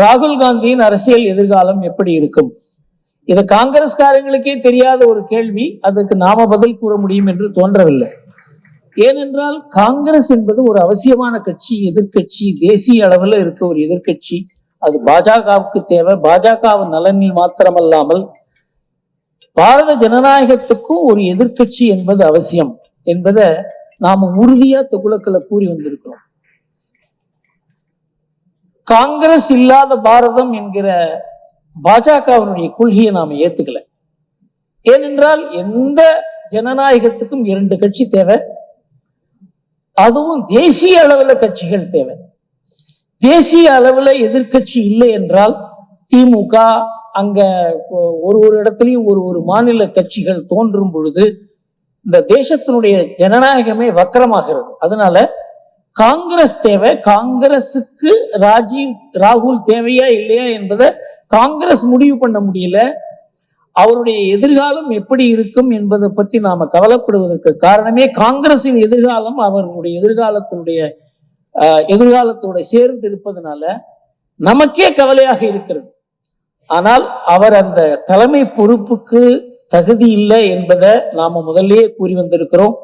ராகுல் காந்தியின் அரசியல் எதிர்காலம் எப்படி இருக்கும்? இது காங்கிரஸ்காரங்களுக்கே தெரியாத ஒரு கேள்வி. அதுக்கு நாம பதில் கூற முடியும் என்று தோன்றவில்லை. ஏனென்றால் காங்கிரஸ் என்பது ஒரு அவசியமான கட்சி எதிர்க்கட்சி தேசிய அளவில் இருக்க ஒரு எதிர்க்கட்சி. அது பாஜகவுக்கு தேவை. பாஜக நலனில் மாத்திரமல்லாமல் பாரத ஜனநாயகத்துக்கும் ஒரு எதிர்க்கட்சி என்பது அவசியம் என்பதை நாம உறுதியா தொகுலக்களை கூறி வந்திருக்கிறோம். காங்கிரஸ் இல்லாத பாரதம் என்கிற பாஜகவினுடைய கொள்கையை நாம ஏத்துக்கல. ஏனென்றால் எந்த ஜனநாயகத்துக்கும் இரண்டு கட்சி தேவை. அதுவும் தேசிய அளவுல கட்சிகள் தேவை. தேசிய அளவுல எதிர்க்கட்சி இல்லை என்றால் திமுக அங்க ஒரு ஒரு இடத்துலையும் ஒரு ஒரு மாநில கட்சிகள் தோன்றும் பொழுது இந்த தேசத்தினுடைய ஜனநாயகமே வக்கரமாகிறது. அதனால காங்கிரஸ் தேவை. காங்கிரஸுக்கு ராஜீவ் ராகுல் தேவையா இல்லையா என்பதை காங்கிரஸ் முடிவு பண்ண முடியல. அவருடைய எதிர்காலம் எப்படி இருக்கும் என்பதை பற்றி நாம கவலைப்படுவதற்கு காரணமே காங்கிரசின் எதிர்காலம் அவர்களுடைய எதிர்காலத்தினுடைய எதிர்காலத்தோட சேர்ந்து இருப்பதனால நமக்கே கவலையாக இருக்கிறது. ஆனால் அவர் அந்த தலைமை பொறுப்புக்கு தகுதி இல்லை என்பதை நாம முதல்லயே கூறி வந்திருக்கிறோம்.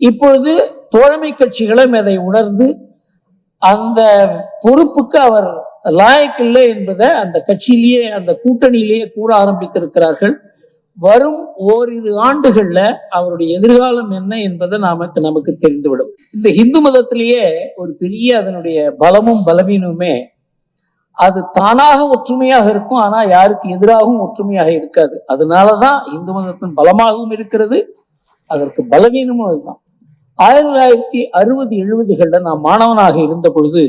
இப்பொழுது தோழமை கட்சிகளும் அதை உணர்ந்து அந்த பொறுப்புக்கு அவர் லாயக் இல்லை என்பதை அந்த கட்சியிலேயே அந்த கூட்டணியிலேயே கூற ஆரம்பித்திருக்கிறார்கள். வரும் ஓரிரு ஆண்டுகள்ல அவருடைய எதிர்காலம் என்ன என்பதை நமக்கு நமக்கு தெரிந்துவிடும். இந்த இந்து மதத்திலேயே ஒரு பெரிய அதனுடைய பலமும் பலவீனமுமே அது தானாக ஒற்றுமையாக இருக்கும் ஆனா யாருக்கு எதிராகவும் ஒற்றுமையாக இருக்காது. அதனாலதான் இந்து மதத்தின் பலமாகவும் இருக்கிறது அதற்கு பலவீனமும் அதுதான். ஆயிரத்தி தொள்ளாயிரத்தி அறுபது எழுபதுகளில் நான் மாணவனாக இருந்த பொழுது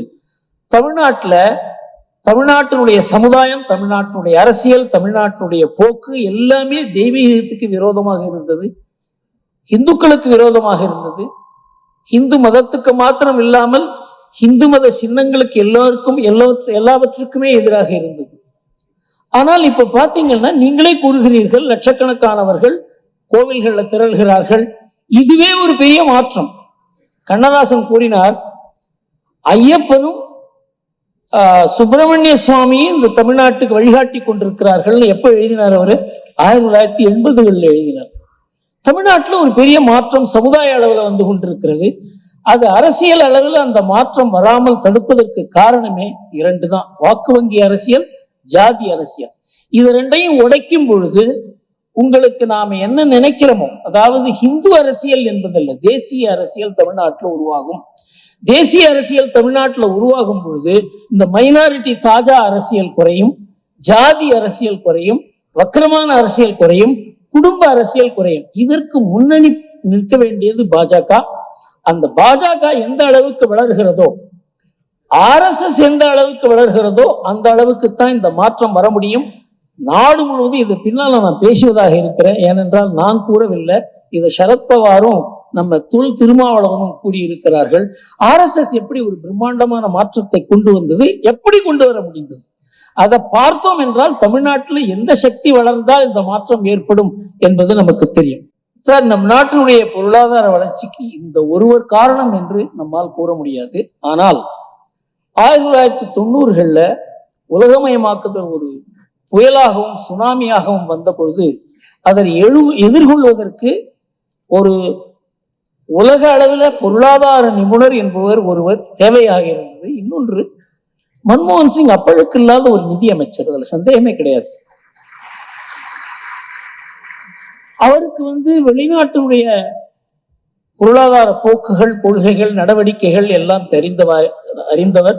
தமிழ்நாட்டுல தமிழ்நாட்டினுடைய சமுதாயம் தமிழ்நாட்டினுடைய அரசியல் தமிழ்நாட்டினுடைய போக்கு எல்லாமே தெய்வீகத்துக்கு விரோதமாக இருந்தது. இந்துக்களுக்கு விரோதமாக இருந்தது. இந்து மதத்துக்கு மாத்திரம் இல்லாமல் இந்து மத சின்னங்களுக்கு எல்லோருக்கும் எல்லாவற்று எல்லாவற்றுக்குமே எதிராக இருந்தது. ஆனால் இப்ப பாத்தீங்கன்னா நீங்களே கூறுகிறீர்கள் லட்சக்கணக்கானவர்கள் கோவில்களில் திரள்கிறார்கள் இதுவே ஒரு பெரிய மாற்றம். கண்ணதாசன் கூறினார் ஐயப்பனும் ஆஹ், சுப்பிரமணிய சுவாமியும் இந்த தமிழ்நாட்டுக்கு வழிகாட்டி கொண்டிருக்கிறார்கள் எப்ப எழுதினார் அவர்? ஆயிரத்தி தொள்ளாயிரத்தி எண்பதுகளில் எழுதினார். தமிழ்நாட்டில் ஒரு பெரிய மாற்றம் சமுதாய அளவில் வந்து கொண்டிருக்கிறது. அது அரசியல் அளவில் அந்த மாற்றம் வராமல் தடுப்பதற்கு காரணமே இரண்டு தான். வாக்கு வங்கி அரசியல் ஜாதி அரசியல். இது ரெண்டையும் உடைக்கும் பொழுது உங்களுக்கு நாம என்ன நினைக்கிறோமோ அதாவது ஹிந்து அரசியல் என்பதல்ல தேசிய அரசியல் தமிழ்நாட்டில் உருவாகும். தேசிய அரசியல் தமிழ்நாட்டில் உருவாகும் பொழுது இந்த மைனாரிட்டி தாஜா அரசியல் குறையும் ஜாதி அரசியல் குறையும் வக்கிரமான அரசியல் குறையும் குடும்ப அரசியல் குறையும். இதற்கு முன்னணி நிற்க வேண்டியது பாஜக. அந்த பாஜக எந்த அளவுக்கு வளர்கிறதோ ஆர்எஸ்எஸ் எந்த அளவுக்கு வளர்கிறதோ அந்த அளவுக்கு தான் இந்த மாற்றம் வர முடியும். நாடு முழுவதும் இது பின்னால் நான் பேசுவதாக இருக்கிறேன். ஏனென்றால் நான் கூறவில்லை இதை சரத்பவாரும் நம்ம துல் திருமாவளவனும் கூறியிருக்கிறார்கள். ஆர்எஸ்எஸ் எப்படி ஒரு பிரம்மாண்டமான மாற்றத்தை கொண்டு வந்தது? எப்படி கொண்டு வர முடிந்தது? அதை பார்த்தோம் என்றால் தமிழ்நாட்டில் எந்த சக்தி வளர்ந்தால் இந்த மாற்றம் ஏற்படும் என்பது நமக்கு தெரியும். சார் நம் நாட்டினுடைய பொருளாதார வளர்ச்சிக்கு இந்த ஒருவர் காரணம் என்று நம்மால் கூற முடியாது. ஆனால் ஆயிரத்தி தொள்ளாயிரத்தி தொண்ணூறுகள்ல உலகமயமாக்குதல் ஒரு புயலாகவும் சுனாமியாகவும் வந்த பொழுது அதை எழு எதிர்கொள்வதற்கு ஒரு உலக அளவில் பொருளாதார நிபுணர் என்பவர் ஒருவர் தேவையாக இருந்தது இன்னொன்று மன்மோகன் சிங் அப்பழுக்கு இல்லாத ஒரு நிதி அமைச்சர் அதில் சந்தேகமே கிடையாது. அவருக்கு வந்து வெளிநாட்டினுடைய பொருளாதார போக்குகள் கொள்கைகள் நடவடிக்கைகள் எல்லாம் தெரிந்தவர் அறிந்தவர்.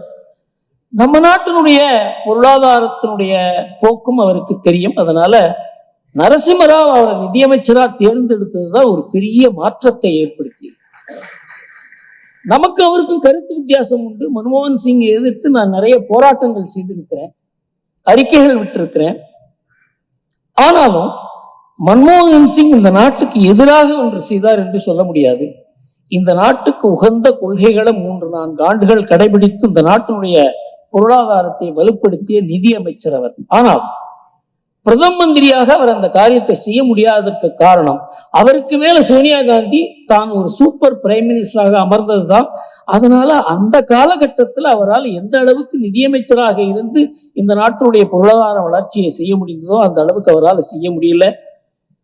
நம்ம நாட்டினுடைய பொருளாதாரத்தினுடைய போக்கும் அவருக்கு தெரியும். அதனால நரசிம்மராவ் அவரை நிதியமைச்சரா தேர்ந்தெடுத்ததுதான் ஒரு பெரிய மாற்றத்தை ஏற்படுத்தி. நமக்கு அவருக்கும் கருத்து வித்தியாசம் உண்டு. மன்மோகன் சிங் எதிர்த்து நான் நிறைய போராட்டங்கள் செய்திருக்கிறேன். அறிக்கைகள் விட்டிருக்கிறேன். ஆனாலும் மன்மோகன் சிங் இந்த நாட்டுக்கு எதிராக ஒன்று செய்தார் என்று சொல்ல முடியாது. இந்த நாட்டுக்கு உகந்த கொள்கைகளை மூன்று நான்கு ஆண்டுகள் கடைபிடித்து இந்த நாட்டினுடைய பொருளாதாரத்தை வலுப்படுத்திய நிதி அமைச்சர் அவர். ஆனால் பிரதம மந்திரியாக அவர் அந்த காரியத்தை செய்ய முடியாததற்கு காரணம் அவருக்கு மேல சோனியா காந்தி தான் ஒரு சூப்பர் பிரைம் மினிஸ்டராக அமர்ந்ததுதான். அதனால அந்த காலகட்டத்தில் அவரால் எந்த அளவுக்கு நிதியமைச்சராக இருந்து இந்த நாட்டினுடைய பொருளாதார வளர்ச்சியை செய்ய முடிந்ததோ அந்த அளவுக்கு அவரால் செய்ய முடியல.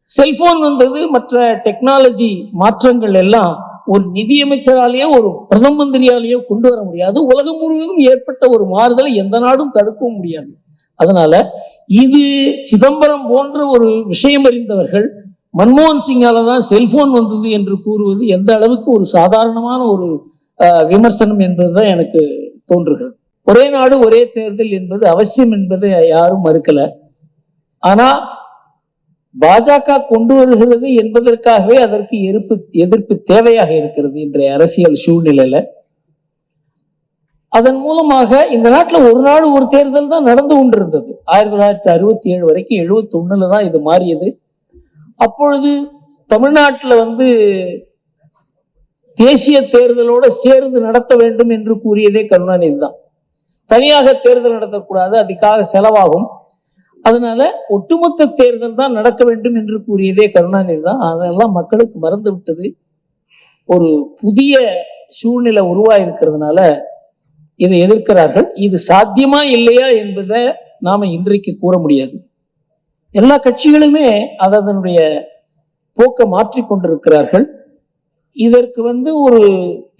செல்போன் வந்தது மற்ற டெக்னாலஜி மாற்றங்கள் எல்லாம் ஒரு நிதியமைச்சராலேயோ ஒரு பிரதம மந்திரியாலேயோ கொண்டு வர முடியாது. உலகம் முழுவதும் ஏற்பட்ட ஒரு மாறுதலை எந்த நாடும் தடுக்கவும் முடியாது. அதனால இது சிதம்பரம் போன்ற ஒரு விஷயம் அறிந்தவர்கள் மன்மோகன் சிங்கால தான் செல்போன் வந்தது என்று கூறுவது எந்த அளவுக்கு ஒரு சாதாரணமான ஒரு விமர்சனம் என்பதுதான் எனக்கு தோன்றுகிறது. ஒரே நாடு ஒரே தேர்தல் என்பது அவசியம் என்பதை யாரும் மறுக்கல. ஆனா பாஜக கொண்டு வருகிறது என்பதற்காகவே அதற்கு எதிர்ப்பு எதிர்ப்பு தேவையாக இருக்கிறது இன்றைய அரசியல் சூழ்நிலையில. அதன் மூலமாக இந்த நாட்டில் ஒரு நாடு ஒரு தேர்தல் தான் நடந்து கொண்டிருந்தது. ஆயிரத்தி தொள்ளாயிரத்தி அறுபத்தி ஏழு வரைக்கும் எழுபத்தி ஒண்ணுல தான் இது மாறியது. அப்பொழுது தமிழ்நாட்டில் வந்து தேசிய தேர்தலோட சேர்ந்து நடத்த வேண்டும் என்று கூறியதே கருணாநிதி தான். தனியாக தேர்தல் நடத்தக்கூடாது அதுக்காக செலவாகும். அதனால ஒட்டுமொத்த தேர்தல் தான் நடக்க வேண்டும் என்று கூறியதே கருணாநிதி தான். அதெல்லாம் மக்களுக்கு மறந்து விட்டது. ஒரு புதிய சூழ்நிலை உருவாயிருக்கிறதுனால இதை எதிர்க்கிறார்கள். இது சாத்தியமா இல்லையா என்பதை நாம இன்றைக்கு கூற முடியாது. எல்லா கட்சிகளுமே அது அதனுடைய போக்கை மாற்றிக்கொண்டிருக்கிறார்கள் இதற்கு வந்து ஒரு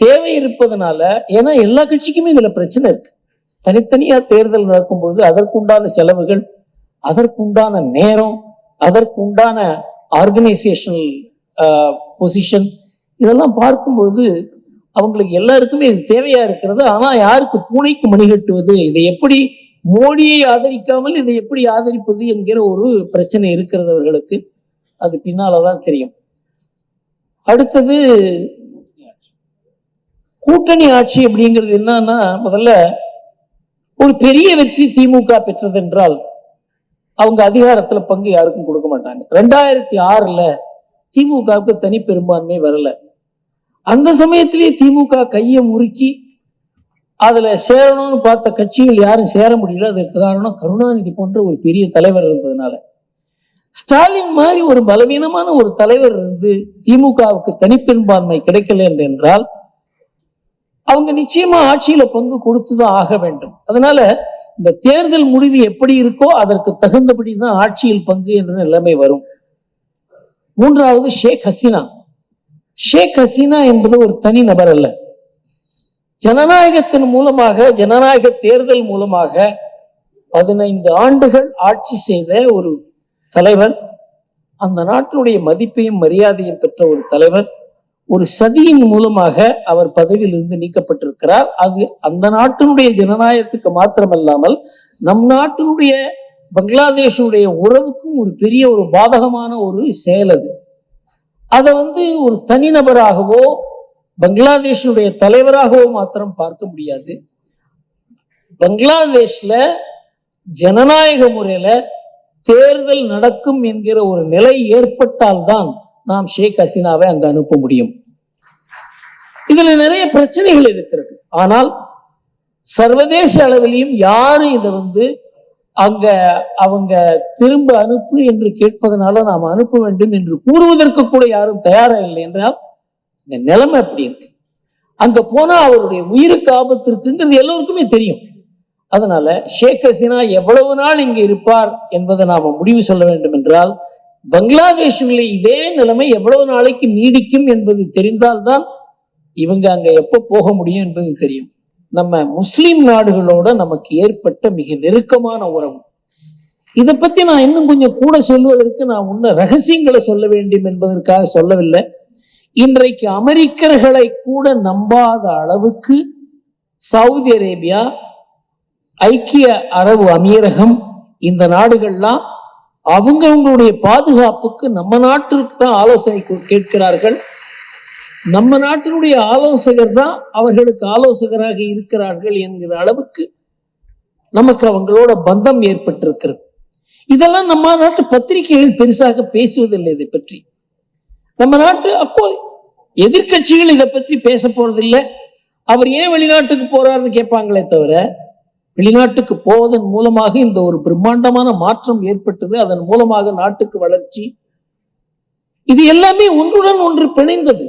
தேவை இருப்பதனால ஏன்னா எல்லா கட்சிக்குமே இதுல பிரச்சனை இருக்கு. தனித்தனியா தேர்தல் நடக்கும்போது அதற்குண்டான செலவுகள் அதற்குண்டான நேரம் அதற்குண்டான ஆர்கனைசேஷனல் பொசிஷன் இதெல்லாம் பார்க்கும்பொழுது அவங்களுக்கு எல்லாருக்குமே இது தேவையா இருக்கிறது. ஆனால் யாருக்கு பூனைக்கு மணி கட்டுவது இதை எப்படி மோடியை ஆதரிக்காமல் இதை எப்படி ஆதரிப்பது என்கிற ஒரு பிரச்சனை இருக்கிறது அவர்களுக்கு. அது பின்னாலதான் தெரியும். அடுத்தது கூட்டணி ஆட்சி அப்படிங்கிறது என்னன்னா முதல்ல ஒரு பெரிய வெற்றி திமுக பெற்றதென்றால் அவங்க அதிகாரத்துல பங்கு யாருக்கும் கொடுக்க மாட்டாங்க. ரெண்டாயிரத்தி ஆறுல திமுகவுக்கு தனி பெரும்பான்மை வரல. அந்த சமயத்திலேயே திமுக கையை முறுக்கி அதுல சேரணும்னு பார்த்த கட்சிகள் யாரும் சேர முடியல. அதுக்கு காரணம் கருணாநிதி போன்ற ஒரு பெரிய தலைவர் இருந்ததுனால. ஸ்டாலின் மாதிரி ஒரு பலவீனமான ஒரு தலைவர் இருந்து திமுகவுக்கு தனிப்பெரும்பான்மை கிடைக்கல என்றால் அவங்க நிச்சயமா ஆட்சியில பங்கு கொடுத்துதான் ஆக வேண்டும். அதனால இந்த தேர்தல் முடிவு எப்படி இருக்கோ அதற்கு தகுந்தபடி தான் ஆட்சியில் பங்கு என்ற நிலைமை வரும். மூன்றாவது ஷேக் ஹசீனா. ஷேக் ஹசீனா என்பது ஒரு தனி நபர் அல்ல. ஜனநாயகத்தின் மூலமாக ஜனநாயக தேர்தல் மூலமாக பதினைந்து ஆண்டுகள் ஆட்சி செய்த ஒரு தலைவர் அந்த நாட்டினுடைய மதிப்பையும் மரியாதையும் பெற்ற ஒரு தலைவர் ஒரு சதியின் மூலமாக அவர் பதவியிலிருந்து நீக்கப்பட்டிருக்கிறார். அது அந்த நாட்டினுடைய ஜனநாயகத்துக்கு மாத்திரமல்லாமல் நம் நாட்டினுடைய பங்களாதேஷுடைய உறவுக்கும் ஒரு பெரிய ஒரு பாதகமான ஒரு செயல் அது. அதை வந்து ஒரு தனிநபராகவோ பங்களாதேஷுடைய தலைவராகவோ மாத்திரம் பார்க்க முடியாது. பங்களாதேஷ்ல ஜனநாயக முறையில தேர்தல் நடக்கும் என்கிற ஒரு நிலை ஏற்பட்டால்தான் நாம் ஷேக் ஹசீனாவை அங்கு அனுப்ப முடியும். இதுல நிறைய பிரச்சனைகள் இருக்கிறது. ஆனால் சர்வதேச அளவிலையும் யாரும் இதை வந்து அங்க அவங்க திரும்ப அனுப்பு என்று கேட்பதனால நாம் அனுப்ப வேண்டும் என்று கூறுவதற்கு கூட யாரும் தயாராக இல்லை என்றால் இந்த நிலைமை அப்படி இருக்கு. அங்க போனா அவருடைய உயிருக்கு ஆபத்து இருக்குங்கிறது எல்லோருக்குமே தெரியும். அதனால ஷேக் ஹசீனா எவ்வளவு நாள் இங்கு இருப்பார் என்பதை நாம் முடிவு சொல்ல வேண்டும் என்றால் பங்களாதேஷில் இதே நிலைமை எவ்வளவு நாளைக்கு நீடிக்கும் என்பது தெரிந்தால்தான் இவங்க அங்கே எப்போ போக முடியும் என்பது தெரியும். நம்ம முஸ்லீம் நாடுகளோட நமக்கு ஏற்பட்ட மிக நெருக்கமான உறவு. இதை பற்றி நான் இன்னும் கொஞ்சம் கூட சொல்வதற்கு நான் உன்ன ரகசியங்களை சொல்ல வேண்டும் என்பதற்காக சொல்லவில்லை. இன்றைக்கு அமெரிக்கர்களை கூட நம்பாத அளவுக்கு சவுதி அரேபியா ஐக்கிய அரபு அமீரகம் இந்த நாடுகள்லாம் அவங்கவங்களுடைய பாதுகாப்புக்கு நம்ம நாட்டிற்கு தான் ஆலோசனை கேட்கிறார்கள். நம்ம நாட்டினுடைய ஆலோசகர் தான் அவர்களுக்கு ஆலோசகராக இருக்கிறார்கள் என்கிற அளவுக்கு நமக்கு அவங்களோட பந்தம் ஏற்பட்டிருக்கிறது. இதெல்லாம் நம்ம நாட்டு பத்திரிகைகள் பெருசாக பேசுவதில்லை இதை பற்றி. நம்ம நாட்டு அப்போ எதிர்க்கட்சிகள் இதை பற்றி பேச போறதில்லை. அவர் ஏன் வெளிநாட்டுக்கு போறாருன்னு கேட்பாங்களே தவிர வெளிநாட்டுக்கு போவதன் மூலமாக இந்த ஒரு பிரம்மாண்டமான மாற்றம் ஏற்பட்டது. அதன் மூலமாக நாட்டுக்கு வளர்ச்சி. இது எல்லாமே ஒன்றுடன் ஒன்று பிணைந்தது.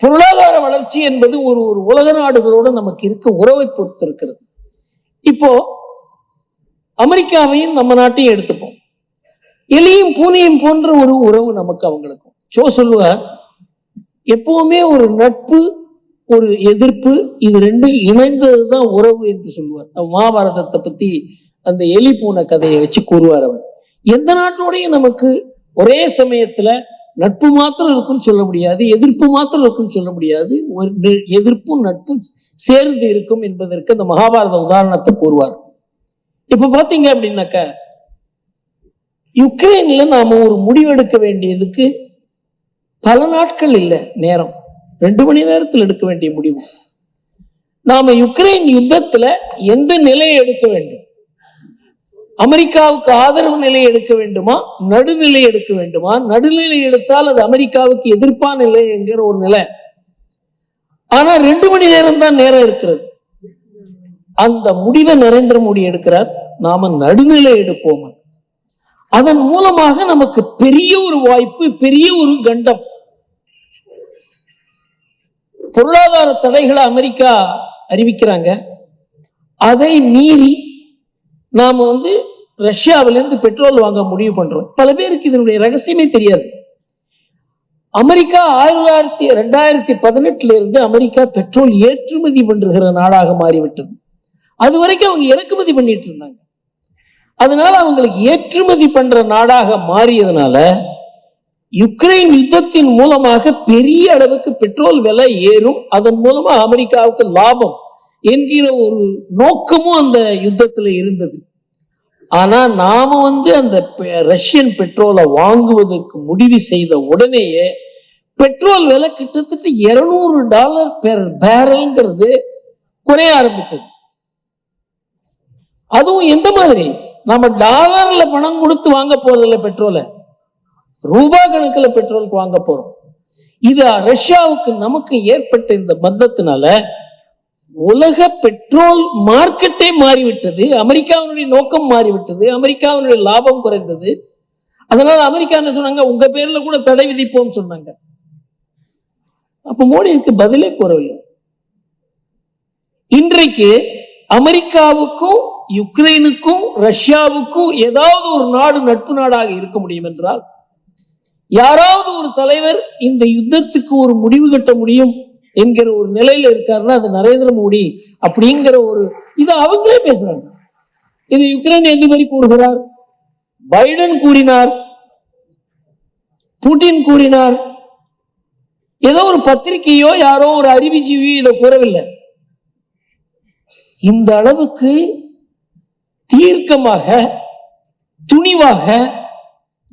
பொருளாதார வளர்ச்சி என்பது ஒரு ஒரு உலக நாடுகளோடு நமக்கு இருக்க உறவை பொறுத்து இருக்கிறது இப்போ அமெரிக்காவையும் நம்ம நாட்டையும் எடுத்துப்போம். எலியும் பூனையும் போன்ற ஒரு உறவு நமக்கு அவங்களுக்கும் சோ சொல்லுவார் எப்பவுமே ஒரு நட்பு ஒரு எதிர்ப்பு இது ரெண்டும் இணைந்ததுதான் உறவு என்று சொல்லுவார். மகாபாரதத்தை பத்தி அந்த எலி பூனை கதையை வச்சு கூறுவார் அவர். எந்த நாட்டோடையும் நமக்கு ஒரே சமயத்துல நட்பு மாத்திரம் இருக்குன்னு சொல்ல முடியாது எதிர்ப்பு மாத்திரம் இருக்குன்னு சொல்ல முடியாது ஒரு எதிர்ப்பும் நட்பும் சேர்ந்து இருக்கும் என்பதற்கு அந்த மகாபாரத உதாரணத்தை கூறுவார். இப்ப பாத்தீங்க அப்படின்னாக்க யுக்ரைன்ல நாம ஒரு முடிவெடுக்க வேண்டியதுக்கு பல நாட்கள் இல்லை நேரம். ரெண்டு மணி நேரத்தில் எடுக்க வேண்டிய முடிவு. நாம யுக்ரைன் யுத்தத்துல எந்த நிலையை எடுக்க வேண்டும்? அமெரிக்காவுக்கு ஆதரவு நிலை எடுக்க வேண்டுமா? நடுநிலை எடுக்க வேண்டுமா? நடுநிலை எடுத்தால் அது அமெரிக்காவுக்கு எதிர்ப்பான நிலை என்கிற ஒரு நிலை. ஆனா ரெண்டு மணி நேரம் தான் நேரம் இருக்கிறது அந்த முடிவை நரேந்திர மோடி எடுக்கிறார். நாம நடுநிலை எடுப்போம். அதன் மூலமாக நமக்கு பெரிய ஒரு வாய்ப்பு பெரிய ஒரு கண்டம். பொருளாதார தடைகளை அமெரிக்கா அறிவிக்கிறாங்க. அதை மீறி நாம் வந்து ரஷ்யாவிலேருந்து பெட்ரோல் வாங்க முடிவு பண்ணுறோம் பல பேருக்கு இதனுடைய ரகசியமே தெரியாது. அமெரிக்கா ஆயிரத்தி ரெண்டாயிரத்தி பதினெட்டுல இருந்து அமெரிக்கா பெட்ரோல் ஏற்றுமதி பண்ணுகிற நாடாக மாறிவிட்டது. அது வரைக்கும் அவங்க இறக்குமதி பண்ணிட்டு இருந்தாங்க. அதனால அவங்களுக்கு ஏற்றுமதி பண்ற நாடாக மாறியதுனால யுக்ரைன் யுத்தத்தின் மூலமாக பெரிய அளவுக்கு பெட்ரோல் விலை ஏறும். அதன் மூலமா அமெரிக்காவுக்கு லாபம் என்கிற ஒரு நோக்கமும் அந்த யுத்தத்துல இருந்தது. ஆனா நாம வந்து அந்த பெ- ரஷ்யன் பெட்ரோலை வாங்குவதற்கு முடிவு செய்த உடனேயே பெட்ரோல் விலை கிட்டத்தட்ட 200 டாலர் பெர் பேரல்ங்கிறது குறைய ஆரம்பித்தது. அதுவும் எந்த மாதிரி? நம்ம டாலர்ல பணம் கொடுத்து வாங்க போறதில்ல பெட்ரோலை. ரூபாய் கணக்குல பெட்ரோலுக்கு வாங்க போறோம். இது ரஷ்யாவுக்கு நமக்கு ஏற்பட்ட இந்த பந்தத்தினால உலக பெட்ரோல் மார்க்கெட்டே மாறிவிட்டது அமெரிக்காவினுடைய நோக்கம் மாறிவிட்டது அமெரிக்காவினுடைய லாபம் குறைந்தது. அதனால அமெரிக்கா என்ன சொன்னாங்க? உங்க பேர்ல கூட தடை விதிப்போம் சொன்னாங்க. அப்ப மோடிக்கு பதிலே குறையும் இன்றைக்கு அமெரிக்காவுக்கும் யுக்ரைனுக்கும் ரஷ்யாவுக்கும் ஏதாவது ஒரு நாடு நட்பு நாடாக இருக்க முடியும் என்றால் யாராவது ஒரு தலைவர் இந்த யுத்தத்துக்கு ஒரு முடிவு கட்ட முடியும் என்கிற ஒரு நிலையில இருக்காருன்னா அது நரேந்திர மோடி அப்படிங்கிற ஒரு இது அவங்களே பேசுறாங்க. இது யுக்ரைன் அதிபதி கூறுகிறார்? பைடன் கூறினார். புட்டின் கூறினார். ஏதோ ஒரு பத்திரிகையோ யாரோ ஒரு அறிவிஜீவியோ இதை கூறவில்லை. இந்த அளவுக்கு தீர்க்கமாக துணிவாக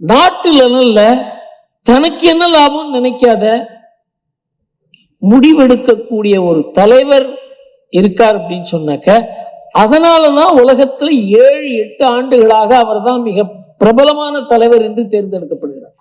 நாட்டு நலன்ல தனக்கு என்ன லாபம் நினைக்காத? முடிவெடுக்கக்கூடிய ஒரு தலைவர் இருக்கார் அப்படின்னு சொன்னாக்க அதனாலதான் உலகத்துல ஏழு எட்டு ஆண்டுகளாக அவர்தான் மிக பிரபலமான தலைவர் என்று தேர்ந்தெடுக்கப்படுகிறார்.